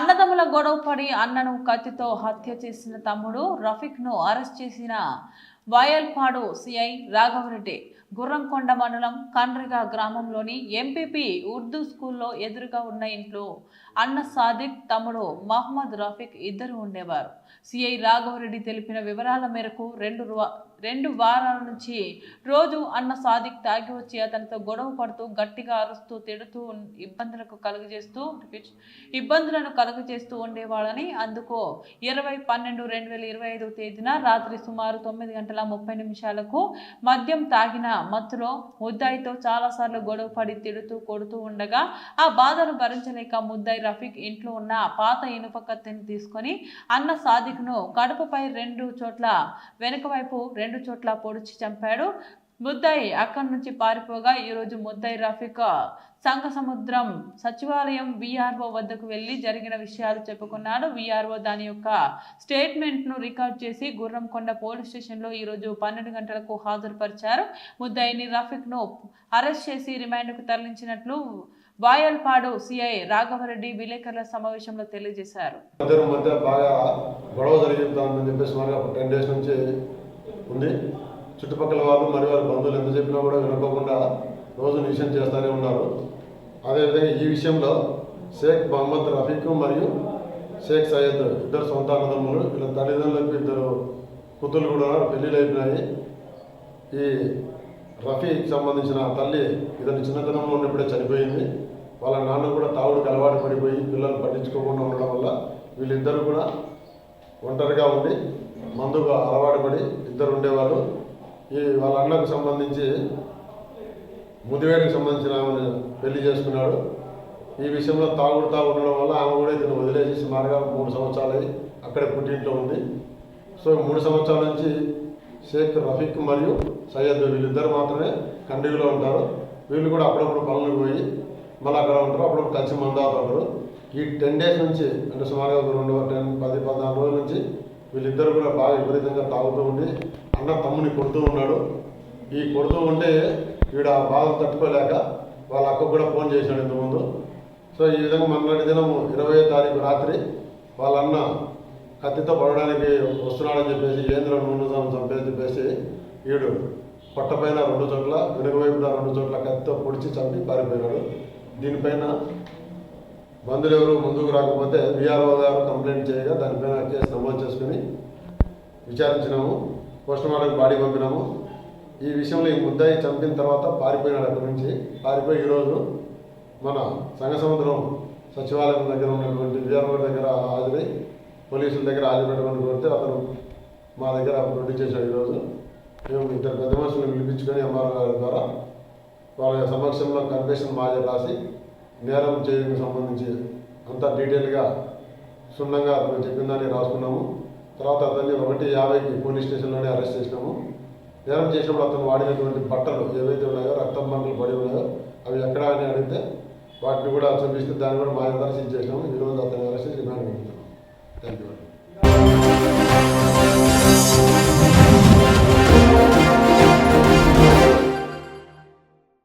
అన్నదమ్ముల గొడవ పడి అన్నను కత్తితో హత్య చేసిన తమ్ముడు రఫీక్ను అరెస్ట్ చేసిన వాయల్పాడు సిఐ రాఘవరెడ్డి. గుర్రంకొండ మండలం కండ్రిగా గ్రామంలోని ఎంపీపీ ఉర్దూ స్కూల్లో ఎదురుగా ఉన్న ఇంట్లో అన్న సాదిక్ తమ్ముడు మహమ్మద్ రఫీక్ ఇద్దరు ఉండేవారు. సిఐ రాఘవరెడ్డి తెలిపిన వివరాల మేరకు రెండు రెండు వారాల నుంచి రోజు అన్న సాదిక్ తాగి వచ్చి అతనితో గొడవ పడుతూ గట్టిగా అరుస్తూ తిడుతూ ఇబ్బందులకు కలుగజేస్తూ ఇబ్బందులను కలుగజేస్తూ ఉండేవాడని అందుకు ఇరవై పన్నెండు రెండు వేల ఇరవై ఐదు తేదీన రాత్రి సుమారు తొమ్మిది గంటల ముప్పై నిమిషాలకు మద్యం తాగిన మత్తులో ముద్దాయితో చాలాసార్లు గొడవ పడి తిడుతూ కొడుతూ ఉండగా ఆ బాధను భరించలేక ముద్దాయి రఫీక్ ఇంట్లో ఉన్న పాత ఇనుప కత్తిని తీసుకొని అన్న సాదిక్ను కడుపుపై రెండు చోట్ల వెనుక వైపు రెండు చోట్ల పొడిచి చంపాడు. ముద్దాయి అక్కడి నుంచి పారిపోగా ఈరోజు ముద్దాయి రఫీక్ సంఘ సముద్రం సచివాలయం విఆర్ఓ వద్దకు వెళ్ళి జరిగిన విషయాలు చెప్పుకున్నాడు. విఆర్ఓ దాని యొక్క స్టేట్మెంట్ను రికార్డ్ చేసి గుర్రంకొండ పోలీస్ స్టేషన్లో ఈరోజు పన్నెండు గంటలకు హాజరుపరిచారు. ముద్దాయిని రఫీక్ను అరెస్ట్ చేసి రిమాండ్కు తరలించినట్లు వాయల్పాడు సిఐ రాఘవరెడ్డి విలేకరుల సమావేశంలో తెలియజేశారు. మధ్య బాగా గొడవ చెప్పేసి టెన్ డేస్ నుంచి ఉంది. చుట్టుపక్కల వాళ్ళు మరి వారి బంధువులు ఎంత చెప్పినా కూడా వినుకోకుండా రోజు నిషేధం చేస్తూనే ఉన్నారు. అదేవిధంగా ఈ విషయంలో షేక్ మహమ్మద్ రఫీక్ మరియు షేక్ సయ్యద్ ఇద్దరు సొంత అన్నదమ్ములు వీళ్ళ తల్లిదండ్రులకు ఇద్దరు కూతుళ్ళు కూడా పెళ్ళిళ్ళు అయిపోయినాయి. ఈ రఫీక్ సంబంధించిన తల్లి ఇతని చిన్నతనంలో ఉన్నప్పుడే చనిపోయింది. వాళ్ళ నాన్న కూడా తావుడికి అలవాటు పడిపోయి పిల్లలు పట్టించుకోకుండా ఉండడం వల్ల వీళ్ళిద్దరూ కూడా ఒంటరిగా ఉండి మందుగా అలవాటు పడి ఇద్దరు ఉండేవారు. ఈ వాళ్ళ అన్నకు సంబంధించి ముదివేడికి సంబంధించిన ఆమెను పెళ్ళి చేసుకున్నాడు. ఈ విషయంలో తాగుడుతా ఉండడం వల్ల ఆమె కూడా ఇతను వదిలేసి సుమారుగా మూడు సంవత్సరాలు అక్కడే పుట్టింట్లో ఉంది. సో మూడు సంవత్సరాల నుంచి షేక్ రఫీక్ మరియు సయ్యద్ వీళ్ళిద్దరు మాత్రమే కండ్రీలో ఉంటారు. వీళ్ళు కూడా అప్పుడప్పుడు పనులకు పోయి మళ్ళీ అక్కడ ఉంటారు. అప్పుడప్పుడు కలిసి మందాతారు ఈ టెన్ డేస్ నుంచి అంటే సుమారుగా రెండు టెన్ పది పద్నాలుగు రోజుల నుంచి వీళ్ళిద్దరు కూడా బాగా విపరీతంగా తాగుతూ ఉండి అన్న తమ్ముని కొడుతూ ఉన్నాడు. ఈ కొడుతూ ఉంటే వీడు ఆ బాధ తట్టుకోలేక వాళ్ళ అక్కకు కూడా ఫోన్ చేశాడు ఇంతకుముందు. సో ఈ విధంగా మొన్నటి దినం ఇరవై తారీఖు రాత్రి వాళ్ళ అన్న కత్తితో పడడానికి వస్తున్నాడని చెప్పేసి ఏంద్ర నూనె చంపేసి చెప్పేసి వీడు పట్టపైన రెండు చోట్ల వెనుక వైపున రెండు చోట్ల కత్తితో పొడిచి చంపి పారిపోయినాడు. దీనిపైన బంధువులు ఎవరు ముందుకు రాకపోతే విఆర్ఓ గారు కంప్లైంట్ చేయగా దానిపైన కేసు నమోదు చేసుకుని విచారించినాము. Postmortem body పంపినాము. ఈ విషయంలో ఈ ముద్దాయి చంపిన తర్వాత పారిపోయినాడు అక్కడి నుంచి. పారిపోయి ఈరోజు మన సంఘ సముద్రం సచివాలయం దగ్గర ఉన్నటువంటి విఆర్ఓ దగ్గర హాజరై పోలీసుల దగ్గర హాజరుపెట్టమని కోరితే అతను మా దగ్గర ప్రొడ్యూస్ చేశాడు ఈరోజు మేము ఇద్దరు పెద్ద మనుషులు పిలిపించుకొని ఎంఆర్ఓ గారి ద్వారా వాళ్ళ సమక్షంలో కన్ఫెషన్ మాజీ రాసి నేరం చేయడానికి సంబంధించి అంతా డీటెయిల్గా క్షుణ్ణంగా అతను చెప్పిందని రాసుకున్నాము. తర్వాత అతన్ని ఒకటి యాభైకి పోలీస్ స్టేషన్లోనే అరెస్ట్ చేసినాము. నేరం చేసినప్పుడు అతను వాడినటువంటి బట్టలు ఏవైతే ఉన్నాయో రక్తం బండలు పడి ఉన్నాయో అవి ఎక్కడ అని అడిగితే వాటిని కూడా చూపిస్తే దాన్ని కూడా మా ద్వారా చేసినాము ఈరోజు అతను అరెస్ట్ చేసి రిమాండ్ పంపుతున్నాము థ్యాంక్ యూ